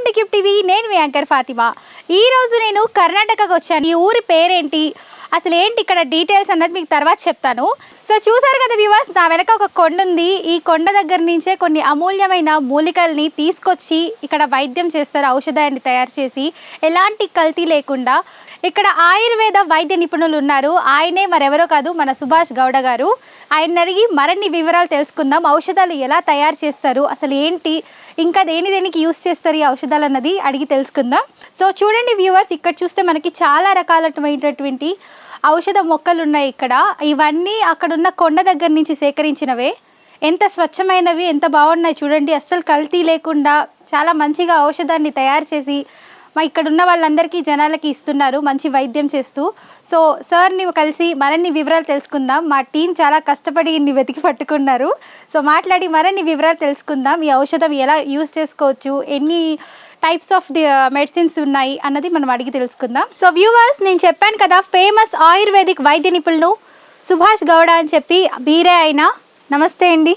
Welcome to gift TV నేను మీ anchor Fatima. ఈ రోజు నేను కర్ణాటకకు వచ్చాను. ఈ ఊరి పేరేంటి? అసలు ఏంటి ఇక్కడ డీటెయిల్స్ అన్నది మీకు తర్వాత చెప్తాను. సో చూసారు కదా వ్యూవర్స్ నా వెనక ఒక కొండ ఉంది. ఈ కొండ దగ్గర నుంచే కొన్ని అమూల్యమైన మూలికల్ని తీసుకొచ్చి ఇక్కడ వైద్యం చేస్తారు ఔషధాన్ని తయారు చేసి. ఎలాంటి కల్తీ లేకుండా ఇక్కడ ఆయుర్వేద వైద్య నిపుణులు ఉన్నారు. ఆయనే మరెవరో కాదు మన సుభాష్ గౌడ గారు. ఆయన అడిగి మరిన్ని వివరాలు తెలుసుకుందాం. ఔషధాలు ఎలా తయారు చేస్తారు? అసలు ఏంటి? ఇంకా దేని దేనికి యూస్ చేస్తారు ఈ ఔషధాలు అన్నది అడిగి తెలుసుకుందాం. సో చూడండి వ్యూవర్స్ ఇక్కడ చూస్తే మనకి చాలా రకాలైనటువంటి ఔషధ మొక్కలు ఉన్నాయి ఇక్కడ. ఇవన్నీ అక్కడ ఉన్న కొండ దగ్గర నుంచి సేకరించినవే. ఎంత స్వచ్ఛమైనవి ఎంత బాగున్నాయి చూడండి. అస్సలు కల్తీ లేకుండా చాలా మంచిగా ఔషధాన్ని తయారు చేసి మా ఇక్కడ ఉన్న వాళ్ళందరికీ జనాలకి ఇస్తున్నారు మంచి వైద్యం చేస్తూ. సో సార్ని కలిసి మరిన్ని వివరాలు తెలుసుకుందాం. మా టీం చాలా కష్టపడి ఇన్ని వెతికి పట్టుకున్నారు. సో మాట్లాడి మరిన్ని వివరాలు తెలుసుకుందాం. ఈ ఔషధం ఎలా యూస్ చేసుకోవచ్చు? ఎన్ని టైప్స్ ఆఫ్ ది మెడిసిన్స్ ఉన్నాయి అన్నది మనం అడిగి తెలుసుకుందాం. సో వ్యూవర్స్ నేను చెప్పాను కదా ఫేమస్ ఆయుర్వేదిక్ వైద్య నిపుణులు సుభాష్ గౌడ అని చెప్పి బీరే అయినా. నమస్తే అండి.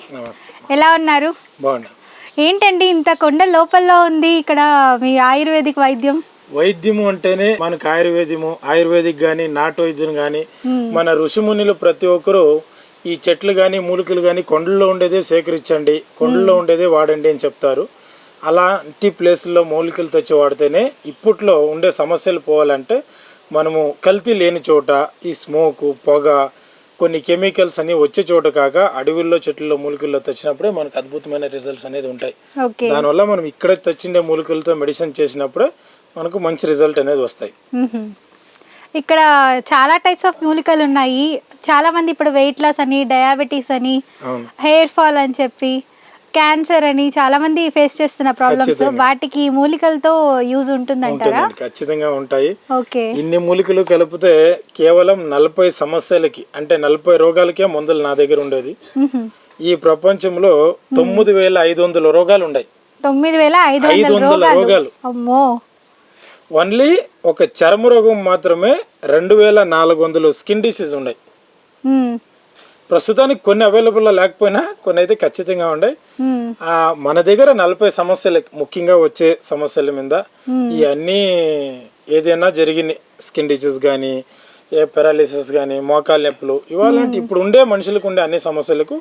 ఎలా ఉన్నారు? బాగున్నా. ఏంటండి ఇంత కొండ లోపల్లో ఉంది ఇక్కడ మీ ఆయుర్వేదిక్ వైద్యం? వైద్యము అంటేనే మనకు ఆయుర్వేదము ఆయుర్వేదిక్ కానీ నాటు వైద్యం కానీ మన ఋషిమునులు ప్రతి ఒక్కరూ ఈ చెట్లు కానీ మూలికలు కానీ కొండల్లో ఉండేదే సేకరించండి. కొండల్లో ఉండేదే వాడండి అని చెప్తారు. అలాంటి ప్లేస్లో మూలికలు తెచ్చి వాడితేనే ఇప్పట్లో ఉండే సమస్యలు పోవాలంటే మనము కల్తీ లేని చోట ఈ స్మోకు పొగ కొన్ని కెమికల్స్ అన్ని వచ్చే చోట కాక అడవుల్లో చెట్లలో మూలికల్లో తెచ్చినప్పుడే మనకు అద్భుతమైన రిజల్ట్స్ అనేది ఉంటాయి. దానివల్ల మనం ఇక్కడ తెచ్చిండే మూలికలతో మెడిసిన్ చేసినప్పుడే మనకు మంచి రిజల్ట్ అనేది వస్తాయి. ఇక్కడ చాలా టైప్స్ ఆఫ్ మూలికలు ఉన్నాయి. చాలా మంది ఇప్పుడు వెయిట్ లాస్ అని డయాబెటీస్ అని హెయిర్ ఫాల్ అని చెప్పి క్యాన్సర్ అని చాలా మంది ఫేస్ చేస్తున్న ప్రాబ్లమ్స్. వాటికి మూలికలతో యూజ్ ఉంటుందంటారా? ఉంటుందండి ఖచ్చితంగా ఉంటాయి. ఓకే. ఇన్ని మూలికలు కలిపితే కేవలం నలభై సమస్యలకి అంటే నలభై రోగాలకే మందులు నా దగ్గర ఉండేది. ఈ ప్రపంచంలో తొమ్మిది వేల ఐదు వందల రోగాలు ఉన్నాయి తొమ్మిది వేల ఐదు వందల రోగాలు. అమ్మో. ఓన్లీ ఒక చర్మ రోగం మాత్రమే రెండు వేల నాలుగు వందలు స్కిన్ డిసీజ్ ఉన్నాయి. ప్రస్తుతానికి కొన్ని అవైలబుల్లో లేకపోయినా కొన్ని అయితే ఖచ్చితంగా. ఆ, మన దగ్గర నలభై సమస్యలు ముఖ్యంగా వచ్చే సమస్యల మీద ఈ అన్నీ ఏదైనా జరిగినాయి స్కిన్ డిసీజ్ కానీ ఏ పెరాలిసిస్ కానీ మోకాలు నొప్పులు ఇవాళంటే ఇప్పుడు ఉండే మనుషులకు ఉండే అన్ని సమస్యలకు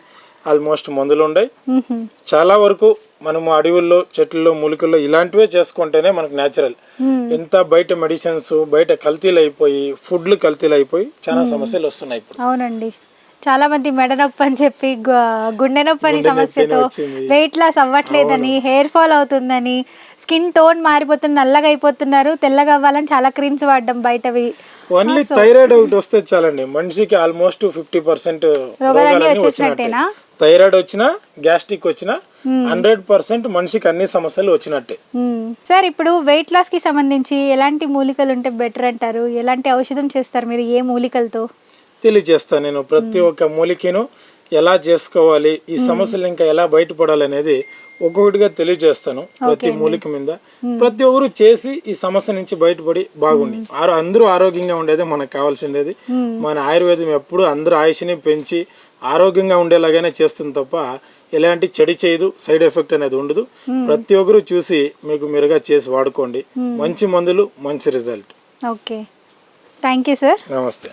ఆల్మోస్ట్ మందులు మ్మ్హ. చాలా వరకు మనము అడవుల్లో చెట్లలో మూలికల్లో ఇలాంటివే చేసుకుంటేనే మనకు న్యాచురల్. ఎంత బయట మెడిసిన్స్ బయట కల్తీలు అయిపోయి ఫుడ్లు కల్తీలు అయిపోయి చాలా సమస్యలు వస్తున్నాయి ఇప్పుడు. అవునండి. చాలా మంది మెడ నొప్పి అని చెప్పి గుండె నొప్పి అని సమస్యతో. వెయిట్ లాస్ అవ్వట్లేదని హెయిర్ ఫాల్ అవుతుందని స్కిన్ టోన్ మారిపోతుంది నల్లగా అయిపోతున్నారు తెల్లగా అవ్వాలని చాలా క్రీమ్స్ వాడడం బయటవి. ఓన్లీ థైరాయిడ్ ఒకటి వస్తే చాలండి. మనిషికి ఆల్మోస్ట్ ఫిఫ్టీ పర్సెంట్ రోగాలన్నీ వచ్చేసినట్టేనా? థైరాయిడ్ వచ్చినా గ్యాస్ట్రిక్ వచ్చినా హండ్రెడ్ పర్సెంట్ మనిషికి అన్ని సమస్యలు వచ్చినట్టే. సార్ ఇప్పుడు వెయిట్ లాస్కి సంబంధించి ఎలాంటి మూలికలు ఉంటే బెటర్ అంటారు? ఎలాంటి ఔషధం చేస్తారు మీరు? ఏ మూలికలతో? తెలియజేస్తాను నేను ప్రతి ఒక్క మూలికను ఎలా చేసుకోవాలి ఈ సమస్యలు ఇంకా ఎలా బయటపడాలి అనేది ఒక్కొక్కటిగా తెలియజేస్తాను ప్రతి మూలిక మీద. ప్రతి ఒక్కరు చేసి ఈ సమస్య నుంచి బయటపడి బాగుండి. ఆరో అందరూ ఆరోగ్యంగా ఉండేది మనకు కావాల్సిండేది. మన ఆయుర్వేదం ఎప్పుడు అందరూ ఆయుష్ని పెంచి ఆరోగ్యంగా ఉండేలాగానే చేస్తుంది తప్ప ఎలాంటి చెడు చేయదు సైడ్ ఎఫెక్ట్ అనేది ఉండదు. ప్రతి ఒక్కరు చూసి మీకు మెరుగా చేసి వాడుకోండి. మంచి మందులు మంచి result. Okay. Thank you sir. నమస్తే.